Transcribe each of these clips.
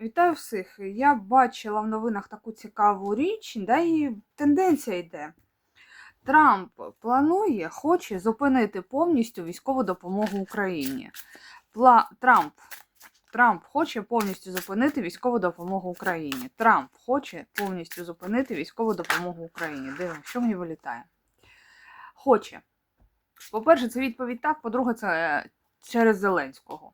Вітаю всіх. Я бачила в новинах таку цікаву річ, да і тенденція йде. Трамп планує, хоче зупинити повністю військову допомогу Україні. Пла... Трамп. Трамп хоче повністю зупинити військову допомогу Україні. Трамп хоче повністю зупинити військову допомогу Україні. Дивимося, що мені вилітає. Хоче. По-перше, це відповідь так, по-друге, це е, через Зеленського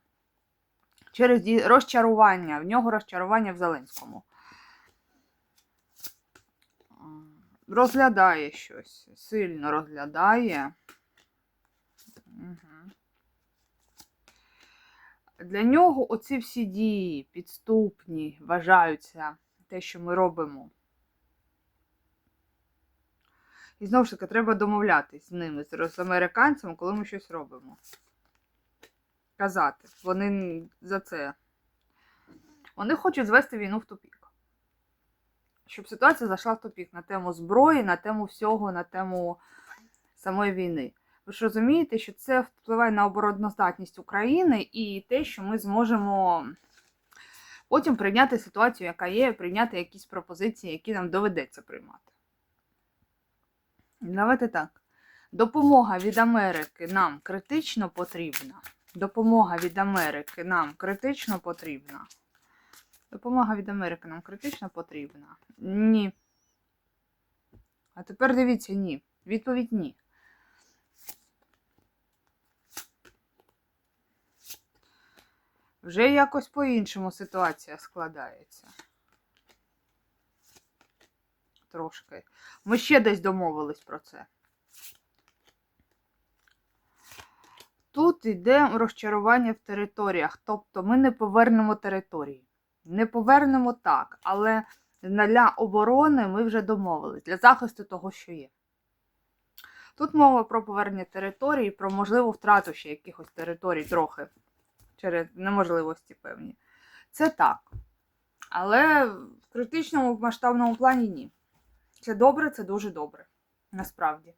через розчарування. В нього розчарування в Зеленському. Розглядає щось. Сильно розглядає. Для нього оці всі дії підступні вважаються те, що ми робимо. І знову ж таки, треба домовлятись з ними, з американцями, коли ми щось робимо казати. Вони за це. Вони хочуть звести війну в тупік. Щоб ситуація зайшла в тупік на тему зброї, на тему всього, на тему самої війни. Ви ж розумієте, що це впливає на обороноздатність України і те, що ми зможемо потім прийняти ситуацію, яка є, прийняти якісь пропозиції, які нам доведеться приймати. Давайте так. Допомога від Америки нам критично потрібна. Допомога від Америки нам критично потрібна. Допомога від Америки нам критично потрібна. Ні. А тепер дивіться, ні. Відповідь ні. Вже якось по-іншому ситуація складається. Трошки. Ми ще десь домовились про це. Тут йде розчарування в територіях, тобто ми не повернемо території. Не повернемо так, але для оборони ми вже домовились, для захисту того, що є. Тут мова про повернення території, про можливу втрату ще якихось територій трохи через неможливості певні. Це так. Але в критичному масштабному плані ні. Це добре, це дуже добре. Насправді.